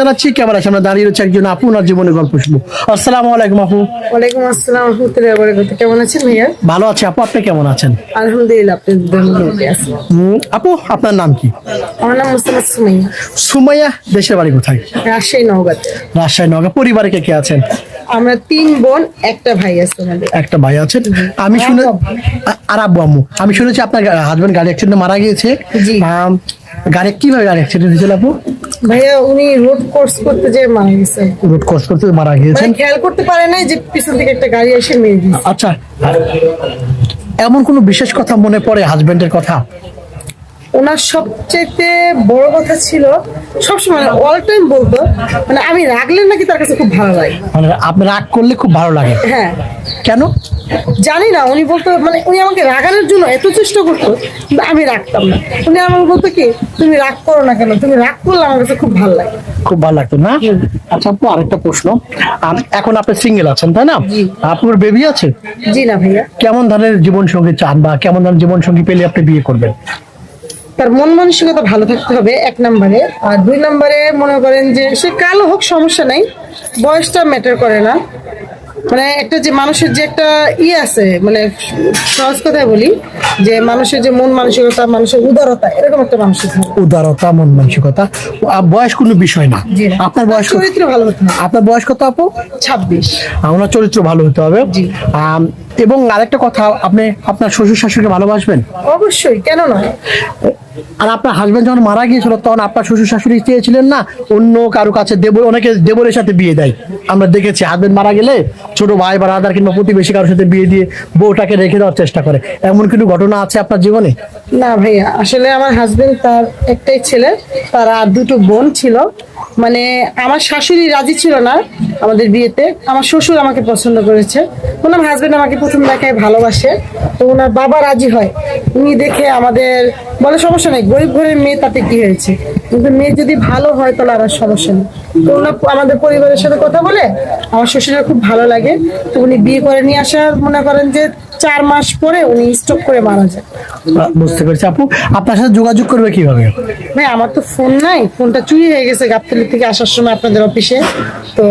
জানাচ্ছি ক্যামেরার সামনে দাঁড়িয়ে রয়েছে একজন আপু ওনার জীবনের গল্প শুনব। আসসালামু আলাইকুম আপু। ওয়ালাইকুম আসসালাম রহমতুল্লাহ কেমন আছেন ভাইয়া? ভালো আছে আপু আপনি কেমন আছেন? আলহামদুলিল্লাহ আপনি ধন্যবাদ আপু আপনার নাম কি? আমার নাম মুস্তাফা সুমাইয়া। সুমাইয়া দেশের বাড়ি কোথায়? রাজশাহী নওগাঁতে রাজশাহী নগর পরিবারে কে কে আছেন? আমরা তিন বোন একটা ভাই আছে আমাদের। একটা ভাই আছেন। আমি শুনে আর আব্বু আম্মু। আমি শুনেছি আপনার হাজবেন্ড গাড়ি অ্যাক্সিডেন্টে মারা গিয়েছে। গাড়ি কীভাবে গাড়ি অ্যাক্সিডেন্ট হয়েছিল আপু? ভাইয়া উনি রোড কোর্স করতে যে মারা গেছে। রোড ক্রস করতে মারা গিয়েছেন? মানে খেয়াল করতে পারে নাই যে পিছন থেকে একটা গাড়ি এসে মেরে দিয়েছে। আচ্ছা এমন কোনো বিশেষ কথা মনে পড়ে হাজবেন্ডের কথা? ওনার সবচেয়ে বড় কথা ছিল সবসময় অল টাইম বলতো মানে আমি রাগলে নাকি তার কাছে খুব ভালো লাগে। মানে আপনি রাগ করলে খুব ভালো লাগে। হ্যাঁ। কেন? জানি না উনি বলতো মানে উনি আমাকে রাগানোর জন্য এত চেষ্টা করতো কিন্তু আমি রাখতাম না। উনি আমাকে বলতো কি তুমি রাগ করো না কেন? তুমি রাগ করলে আমার কাছে খুব ভালো লাগে। খুব ভালো লাগতো না? আচ্ছা আপু আরেকটা প্রশ্ন। এখন আপনি সিঙ্গেল আছেন তাই না। আপুর বেবি আছে? জি না ভাইয়া। কেমন ধরনের জীবন সঙ্গী চান বা কেমন ধরনের জীবন সঙ্গী পেলে আপনি বিয়ে করবেন? তার মন মানসিকতা ভালো থাকতে হবে এক নম্বরে। আর দুই নম্বরে মনে করেন যে সে কালো হোক সমস্যা নাই। বয়সটা ম্যাটার করে না। মানে একটা যে মানুষের যে একটা ই আছে মানে সহজ কথায় বলি যে মানুষের যে মন মানসিকতা মানুষের উদারতা এরকম একটা মানুষের উদারতা মন মানসিকতা। বয়স কোনো বিষয় না। আপনার বয়স? চরিত্র ভালো হতে হবে। আপনার বয়স কত আপু? ছাব্বিশ। আপনার চরিত্র ভালো হতে হবে। এবং আরেকটা কথা আপনি আপনার শ্বশুর শাশুড়িকে ভালোবাসবেন? অবশ্যই কেন নয়? আর আপনার হাজব্যান্ড যখন মারা গিয়েছিল, তখন আপনার শ্বশুর শাশুড়ি চেয়েছিলেন না, অন্য কারও কাছে দেবর অনেকে দেবরের সাথে বিয়ে দেয়। আমরা দেখেছি হাজবেন্ড মারা গেলে ছোট ভাই বা রাধার কিংবা প্রতিবেশী কারোর সাথে বিয়ে দিয়ে বউটাকে রেখে দেওয়ার চেষ্টা করে। এমন কিন্তু ঘটনা আছে আপনার জীবনে? না ভাইয়া, আসলে আমার হাজবেন্ড তার একটাই ছেলে, তার আর দুটো বোন ছিল। মানে আমার শাশুড়ি রাজি ছিল না আমাদের বিয়েতে। আমার শ্বশুর আমাকে পছন্দ করেছে। ওনার হাজবেন্ড আমাকে প্রথম দেখায় ভালোবাসে। তো ওনার বাবা রাজি হয়। উনি দেখে আমাদের, বলে সমস্যা নেই, গরিব ঘরের মেয়ে তাতে কি হয়েছে? কিন্তু মেয়ে যদি ভালো হয় তাহলে আর আর সমস্যা নেই। তো ওনার আমাদের পরিবারের সাথে কথা বলে আমার শ্বশুরের খুব ভালো লাগে। তো উনি বিয়ে করে নিয়ে আসার মনে করেন যে চার মাস পরে উনি স্টক করে মারা যায় বুঝতে পেরেছি আপু। আপনার সাথে যোগাযোগ করবে কীভাবে? ভাই আমার তো ফোন নাই ফোনটা চুরি হয়ে গেছে গাবতলি থেকে আসার সময় আপনাদের অফিসে তো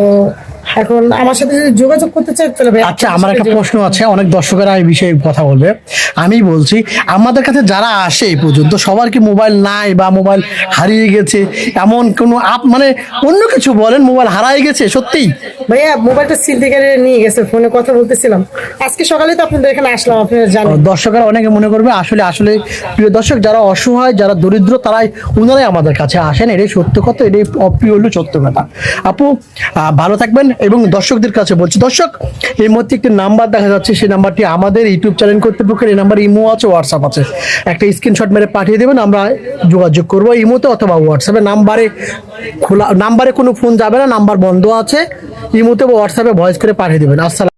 এখন আমার সাথে যদি যোগাযোগ করতে চাই তাহলে ভাই আচ্ছা আমার একটা প্রশ্ন আছে অনেক দর্শকেরা এই বিষয়ে কথা বলবে। আমি বলছি আমাদের কাছে যারা আসে এই পর্যন্ত সবার কি মোবাইল নাই বা মোবাইল হারিয়ে গেছে? এমন কোনো আপ মানে অন্য কিছু বলেন মোবাইল হারাই গেছে সত্যিই? ভাইয়া মোবাইলটা সিল থেকে নিয়ে গেছে ফোনে কথা বলতেছিলাম। আজকে সকালে তো আপনাদের এখানে আসলাম আপনারা জানেন। দর্শকরা অনেকে মনে করবে আসলে আসলে প্রিয় দর্শক যারা অসহায় যারা দরিদ্র তারাই ওনারাই আমাদের কাছে আসেন এটাই সত্য কথা এটাই অপ্রিয় হলো সত্য কথা। আপু ভালো থাকবেন এবং দর্শকদের কাছে বলছি, দর্শক, এই মধ্যে একটি নাম্বার দেখা যাচ্ছে, সেই নাম্বারটি আমাদের ইউটিউব চ্যানেল কর্তৃপক্ষের, এই নাম্বার ইমো আছে, হোয়াটসঅ্যাপ আছে। একটা স্ক্রিনশট মেরে পাঠিয়ে দেবেন, আমরা যোগাযোগ করব ইমোতে অথবা হোয়াটসঅ্যাপে। নাম্বারে খোলা, নাম্বারে কোনো ফোন যাবে না, নাম্বার বন্ধ আছে ইমোতে বা হোয়াটসঅ্যাপে ভয়েস করে পাঠিয়ে দেবেন। আসসালাম